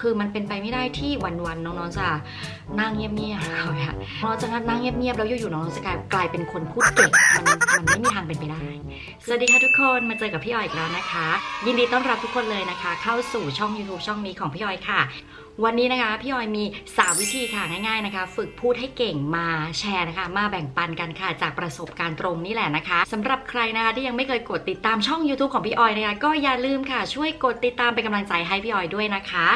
คือมันเป็นไปไม่ได้ที่วันๆน้องๆจะนั่งเงียบๆเขาอะน้องจะนั่งเงียบๆแล้วอยู่ๆน้องจะกลายกลายเป็นคนพูดเก่งมันมันไม่มีทางเป็นไปได้ สวัสดีค่ะทุกคนมาเจอกับพี่ออยอีกแล้วนะคะ ยินดีต้อนรับทุกคนเลยนะคะ เข้าสู่ช่อง YouTube ช่องนี้ของพี่ออยค่ะ วันนี้นะคะพี่ออยมี 3 วิธีค่ะง่ายๆนะคะ ฝึกพูดให้เก่งมาแชร์นะคะ มาแบ่งปันกันค่ะจากประสบการณ์ตรงนี่แหละนะคะสำหรับใครนะคะที่ยังไม่เคยกดติดตามช่อง YouTube ของพี่ออยนะคะก็อย่าลืมค่ะช่วยกดติดตามเป็นกำลังใจให้พี่ออยด้วยนะคะ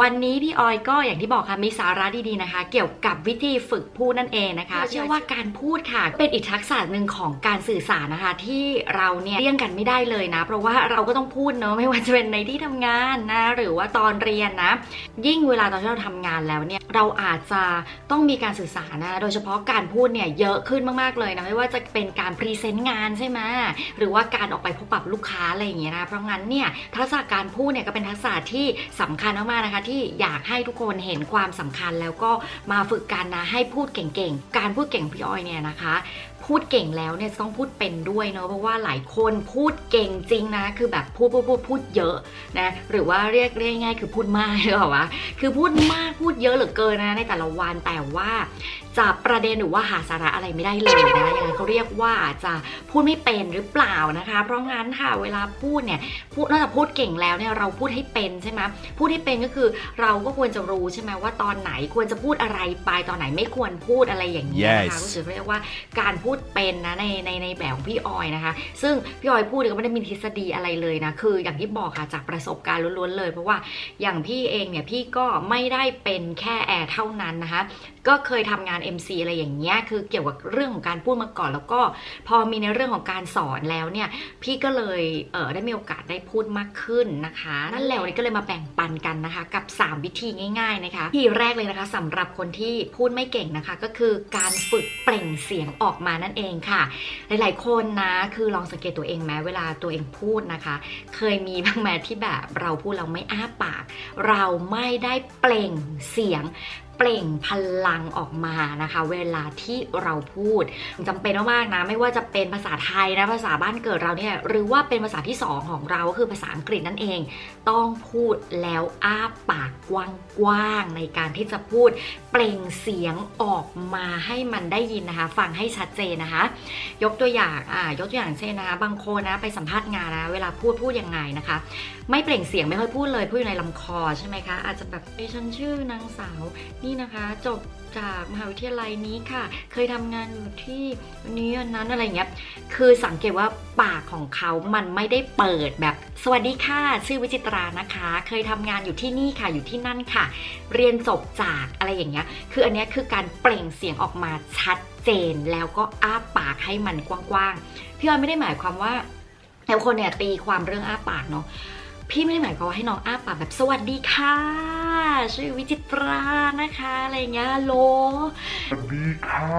วันนี้พี่ออยก็อย่างที่บอกค่ะมีสาระดีๆนะคะ เกี่ยวกับวิธีฝึกพูดนั่นเองนะคะ เชื่อว่าการพูดค่ะ เป็นอีกทักษะหนึ่งของการสื่อสารนะคะ ที่เราเนี่ยเลี่ยงกันไม่ได้เลยนะ เพราะว่าเราก็ต้องพูดเนอะไม่ว่าจะเป็นในที่ทำงานนะหรือว่าตอนเรียนนะ ยิ่งเวลาตอนที่เราทำงานแล้วเนี่ยเราอาจจะต้องมีการสื่อสารนะโดยเฉพาะการพูดเนี่ยเยอะขึ้นมากๆเลยนะไม่ว่าจะเป็นการพรีเซนต์งานใช่ไหมหรือว่าการออกไปพบปะลูกค้าอะไรอย่างเงี้ยนะเพราะงั้นเนี่ยทักษะการพูดเนี่ยก็เป็นทักษะที่สำคัญมากๆนะคะที่อยากให้ทุกคนเห็นความสำคัญแล้วก็มาฝึกกันนะให้พูดเก่งๆ การพูดเก่งของพี่อ้อยเนี่ยนะคะ พูดเก่งแล้วเนี่ยต้องพูดเป็นด้วยเนาะเพราะว่าหลายคนพูดเก่งจริงนะ คือแบบพูดพูดพูดพูดเยอะนะหรือว่าเรียกเรียกง่ายๆคือพูดมากหรือเปล่าวะคือพูดมากพูดเยอะเหลือเกินนะ ในแต่ละวันแต่ว่าจับประเด็นหรือว่าหาสาระอะไรไม่ได้เลยนะอย่างนั้นเขาเรียกว่าจะพูดไม่เป็นหรือเปล่านะคะ เพราะงั้นค่ะเวลาพูดเนี่ยพูดนอกจากพูดเก่งแล้วเนี่ยเราพูดให้เป็นใช่ไหมพูดให้เป็นก็คือเราก็ควรจะรู้ใช่ไหมว่าตอนไหนควรจะพูดอะไรไปตอนไหนไม่ควรพูดอะไรอย่างนี้ยนะคะ Yes ก็ถือเรียกว่าการพูดดเป็นนะในในในแบบของพี่ออยนะคะ ซึ่งพี่ออยพูดเนี่ยก็ไม่ได้มีทฤษฎีอะไรเลยนะคืออย่างที่บอกค่ะจากประสบการณ์ล้วนๆเลย เพราะว่าอย่างพี่เองเนี่ยพี่ก็ไม่ได้เป็นแค่แอร์เท่านั้นนะคะก็เคยทำงาน MC อะไรอย่างเงี้ยคือเกี่ยวกับเรื่องของการพูดมาก่อน แล้วก็พอมีในเรื่องของการสอนแล้วเนี่ย พี่ก็เลยเออได้มีโอกาสได้พูดมากขึ้นนะคะนั่นแหละวันนี้ก็เลยมาแบ่งปันกันนะคะ กับ 3 วิธีง่าย ๆนะคะที่แรกเลยนะคะสำหรับคนที่พูดไม่เก่งนะคะ ก็คือการฝึกเปล่งเสียงออกมานั่นเองค่ะ หลาย ๆ คนนะคือลองสังเกตตัวเองไหมเวลาตัวเองพูดนะคะ เคยมีบ้างไหมที่แบบเราพูดเราไม่อ้าปาก เราไม่ได้เปล่งเสียง เปล่งพลังออกมานะคะ เวลาที่เราพูดจำเป็นมากๆนะไม่ว่าจะเป็นภาษาไทยนะภาษาบ้านเกิดเราเนี่ยหรือว่าเป็นภาษาที่สองของเราก็คือภาษาอังกฤษนั่นเอง ต้องพูดแล้วอ้าปากกว้างๆในการที่จะพูด เปล่งเสียงออกมาให้มันได้ยินนะคะ ฟังให้ชัดเจนนะคะ ยกตัวอย่างอ่ายกตัวอย่างเช่นนะคะ บางคนนะไปสัมภาษณ์งานนะเวลาพูดพูดยังไงนะคะ ไม่เปล่งเสียงไม่ค่อยพูดเลยพูดอยู่ในลำคอใช่ไหมคะอาจจะแบบดิฉันชื่อนางสาวนี่นะคะ จบ จากมหาวิทยาลัยนี้ค่ะ เคยทำงานอยู่ที่นี้นั้นอะไรเงี้ยคือสังเกตว่าปากของเขามันไม่ได้เปิดแบบสวัสดีค่ะชื่อวิจิตรานะคะ เคยทำงานอยู่ที่นี่ค่ะอยู่ที่นั่นค่ะ เรียนจบจากอะไรอย่างเงี้ยคืออันเนี้ยคือการเปล่งเสียงออกมาชัดเจนแล้วก็อ้าปากให้มันกว้างๆพี่ออยไม่ได้หมายความว่าแต่คนเนี่ยตีความเรื่องอ้าปากเนาะ พี่ไม่ได้หมายความว่าให้น้องอ้าปากแบบสวัสดีค่ะ ชื่อวิจิตรานะคะอะไรอย่างเงี้ยฮัลโหลสวัสดีค่ะ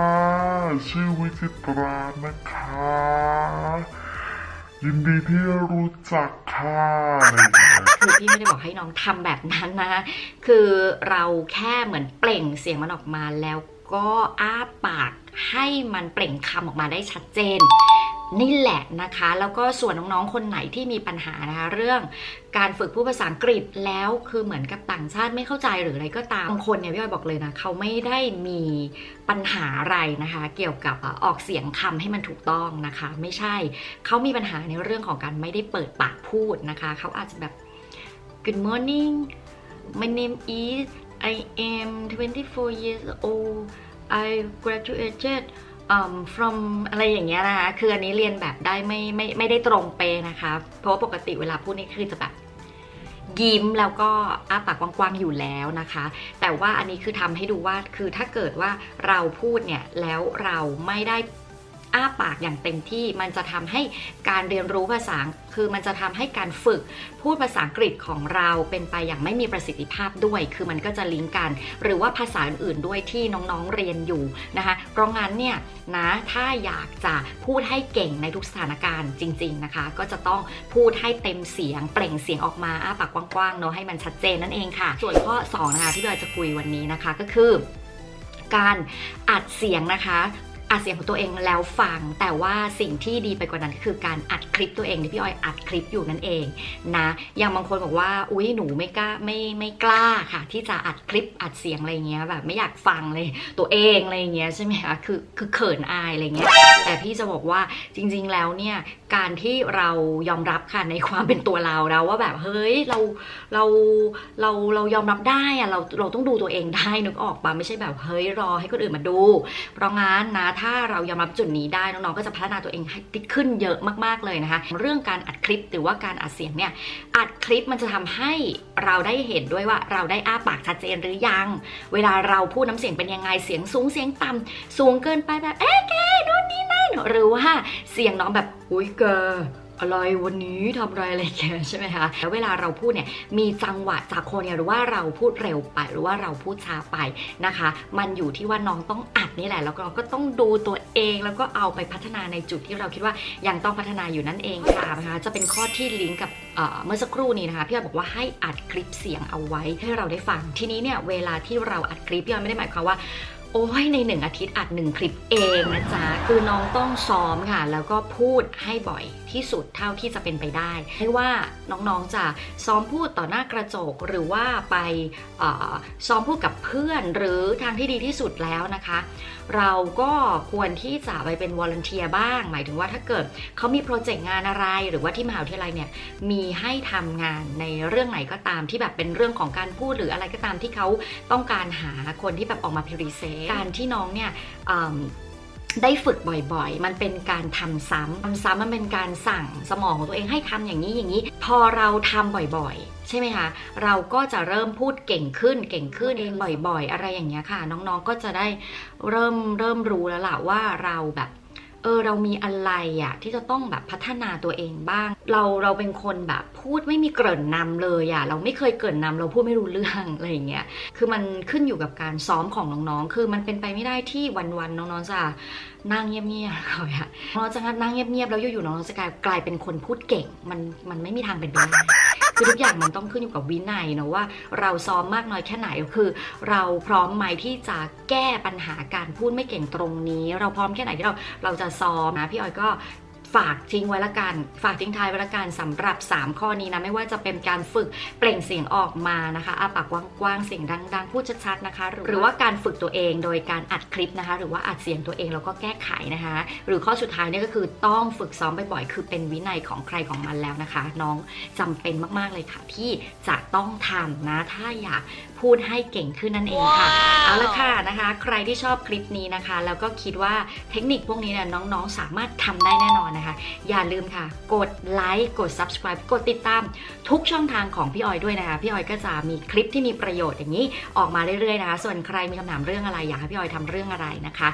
ชื่อวิจิตรานะคะ ยินดีที่รู้จักค่ะอะไรอย่างเงี้ย คือพี่ไม่ได้บอกให้น้องทำแบบนั้นนะ คือเราแค่เหมือนเปล่งเสียงมันออกมาแล้วก็อ้าปากให้มันเปล่งคำออกมาได้ชัดเจน นี่แหละนะคะ แล้วก็ส่วนน้องๆ คนไหนที่มีปัญหานะคะ เรื่องการฝึกพูดภาษาอังกฤษแล้วคือเหมือนกับต่างชาติไม่เข้าใจหรืออะไรก็ตามบางคนเนี่ยพี่อ้อยบอกเลยนะเขาไม่ได้มีปัญหาอะไรนะคะ เกี่ยวกับออกเสียงคำให้มันถูกต้องนะคะ ไม่ใช่เขามีปัญหาในเรื่องของการไม่ได้เปิดปากพูดนะคะเขาอาจจะแบบ Good morning my name is I am 24 years old I graduated from อะไรอย่างเงี้ยนะคะ คืออันนี้เรียนแบบได้ไม่ไม่ไม่ได้ตรงเปนะคะ เพราะว่าปกติเวลาพูดนี่คือจะแบบยิ้มแล้วก็อ้าปากกว้างๆอยู่แล้วนะคะ แต่ว่าอันนี้คือทำให้ดูว่าคือถ้าเกิดว่าเราพูดเนี่ยแล้วเราไม่ได้ อ้าปากอย่างเต็มที่มันจะทำให้การเรียนรู้ภาษาคือมันจะทำให้การฝึกพูดภาษาอังกฤษของเราเป็นไปอย่างไม่มีประสิทธิภาพด้วย คือมันก็จะลิงก์กัน หรือว่าภาษาอื่นๆด้วยที่น้องๆเรียนอยู่นะคะเพราะงั้นเนี่ยนะถ้าอยากจะพูดให้เก่งในทุกสถานการณ์จริง ๆนะคะ ก็จะต้องพูดให้เต็มเสียง เปล่งเสียงออกมาอ้าปากกว้างๆเนาะให้มันชัดเจนนั่นเองค่ะ ส่วนข้อสองนะคะที่เราจะคุยวันนี้นะคะก็คือการอัดเสียงนะคะ อัดเสียงของตัวเองแล้วฟัง แต่ว่าสิ่งที่ดีไปกว่านั้นก็คือการอัดคลิปตัวเองที่พี่ออยอัดคลิปอยู่นั่นเองนะอย่างบางคนบอกว่าอุ้ยหนูไม่กล้าไม่ไม่กล้าค่ะ ที่จะอัดคลิปอัดเสียงอะไรเงี้ยแบบไม่อยากฟังเลยตัวเองอะไรเงี้ยใช่ไหมคะคือคือเขินอายอะไรเงี้ยแต่พี่จะบอกว่าจริง ๆ แล้วเนี่ย การที่เรายอมรับค่ะในความเป็นตัวเราเราว่าแบบเฮ้ยเราเราเราเรายอมรับได้อะเราเราต้องดูตัวเองได้นึกออกปะไม่ใช่แบบเฮ้ยรอให้คนอื่นมาดู เพราะงั้นนะถ้าเรายอมรับจุดนี้ได้น้องๆก็จะพัฒนาตัวเองให้ติดขึ้นเยอะมากๆเลยนะคะ เรื่องการอัดคลิปหรือว่าการอัดเสียงเนี่ยอัดคลิปมันจะทำให้เราได้เห็นด้วยว่าเราได้อ้าปากชัดเจนหรือยัง เวลาเราพูดน้ำเสียงเป็นยังไงเสียงสูงเสียงต่ำสูงเกินไปแบบเอ๊ะแก หรือว่าเสียงน้องแบบอุ้ยเกออะไรวันนี้ทำอะไรอะไรอย่างเงี้ยใช่ไหมคะแล้วเวลาเราพูดเนี่ยมีจังหวะจากคนเนี่ยหรือว่าเราพูดเร็วไปหรือว่าเราพูดช้าไปนะคะ มันอยู่ที่ว่าน้องต้องอัดนี่แหละ แล้วก็เราก็ต้องดูตัวเองแล้วก็เอาไปพัฒนาในจุดที่เราคิดว่ายังต้องพัฒนาอยู่นั่นเองค่ะนะคะจะเป็นข้อที่ลิงก์กับเมื่อสักครู่นี้นะคะพี่ออยบอกว่าให้อัดคลิปเสียงเอาไว้ให้เราได้ฟังทีนี้เนี่ยเวลาที่เราอัดคลิปพี่ออยไม่ได้หมายความว่า โอ้ยในหนึ่งอาทิตย์อัดหนึ่งคลิปเองนะจ๊ะ คือน้องต้องซ้อมค่ะ แล้วก็พูดให้บ่อย ที่สุดเท่าที่จะเป็นไปได้ ไม่ว่าน้องๆจะซ้อมพูดต่อหน้ากระจกหรือว่าไปซ้อมพูดกับเพื่อนหรือทางที่ดีที่สุดแล้วนะคะ เราก็ควรที่จะไปเป็นวอลเนเทียบ้าง หมายถึงว่าถ้าเกิดเขามีโปรเจกต์งานอะไร หรือว่าที่มหาวิทยาลัยเนี่ยมีให้ทำงานในเรื่องไหนก็ตามที่แบบเป็นเรื่องของการพูดหรืออะไรก็ตามที่เขาต้องการหาคนที่แบบออกมาพรีเซนต์การที่น้องเนี่ย ได้ฝึกบ่อยๆ มันเป็นการทำซ้ำทำซ้ำมันเป็นการสั่งสมองของตัวเองให้ทำอย่างนี้อย่างนี้ พอเราทำบ่อยๆ ใช่ไหมคะ เราก็จะเริ่มพูดเก่งขึ้นเก่งขึ้นเองบ่อยๆ อะไรอย่างเงี้ยค่ะ น้องๆ ก็จะได้เริ่มเริ่มรู้แล้วล่ะว่าเราแบบ เออเรามีอะไรอะที่จะต้องแบบพัฒนาตัวเองบ้าง เราเราเป็นคนแบบพูดไม่มีเกริ่นนำเลยอะเราไม่เคยเกริ่นนำเราพูดไม่รู้เรื่องอะไรอย่างเงี้ยคือมันขึ้นอยู่กับการซ้อมของน้องๆ คือมันเป็นไปไม่ได้ที่วันๆน้องๆจะนั่งเงียบๆเขาอะน้องๆจะนั่งเงียบๆแล้วอยู่ๆน้องๆจะกลายกลายเป็นคนพูดเก่งมันมันไม่มีทางเป็นไปได้ คือทุกอย่างมันต้องขึ้นอยู่กับวินัยเนะว่าเราซ้อมมากน้อยแค่ไหนคือ เราพร้อมไหมที่จะแก้ปัญหาการพูดไม่เก่งตรงนี้ เราพร้อมแค่ไหนที่เราเราจะซ้อมนะพี่ออยก็ ฝากทิ้งไว้ละกัน ฝากทิ้งท้ายไว้ละกันสำหรับ 3 ข้อนี้นะ ไม่ว่าจะเป็นการฝึกเปล่งเสียงออกมานะคะอาปากกว้างๆเสียงดัง ๆ พูดชัดๆนะคะ หรือว่าการฝึกตัวเองโดยการอัดคลิปนะคะ หรือว่าอัดเสียงตัวเองแล้วก็แก้ไขนะคะ หรือข้อสุดท้ายเนี่ยก็คือต้องฝึกซ้อมบ่อยๆคือเป็นวินัยของใครของมันแล้วนะคะ น้องจำเป็นมากๆเลยค่ะ ที่จะต้องทำนะ ถ้าอยากพูดให้เก่งขึ้นนั่นเองค่ะเอาละค่ะนะคะ ใครที่ชอบคลิปนี้นะคะ แล้วก็คิดว่าเทคนิคพวกนี้เนี่ยน้องๆ สามารถทำได้แน่นอนนะคะอย่าลืมค่ะ กดไลค์กด subscribe กดติดตามทุกช่องทางของพี่ออยด้วยนะคะ พี่ออยก็จะมีคลิปที่มีประโยชน์อย่างนี้ออกมาเรื่อยๆนะคะส่วนใครมีคำถามเรื่องอะไรอยากให้พี่ออยทำเรื่องอะไรนะคะ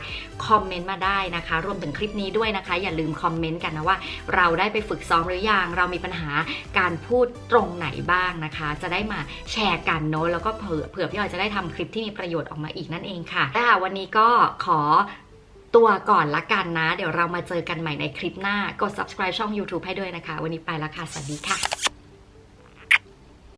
คอมเมนต์มาได้นะคะ รวมถึงคลิปนี้ด้วยนะคะ อย่าลืมคอมเมนต์กันนะว่า เราได้ไปฝึกซ้อมหรือยังเรามีปัญหาการพูดตรงไหนบ้างนะคะ จะได้มาแชร์กันเนอะแล้วก็เผื่อเผื่อพี่ออยจะได้ทำคลิปที่มีประโยชน์ออกมาอีกนั่นเองค่ะแต่วันนี้ก็ขอ ตัวก่อนละกันนะ เดี๋ยวเรามาเจอกันใหม่ในคลิปหน้า กด subscribe ช่อง YouTube ให้ด้วยนะคะ วันนี้ไปแล้วค่ะ สวัสดีค่ะ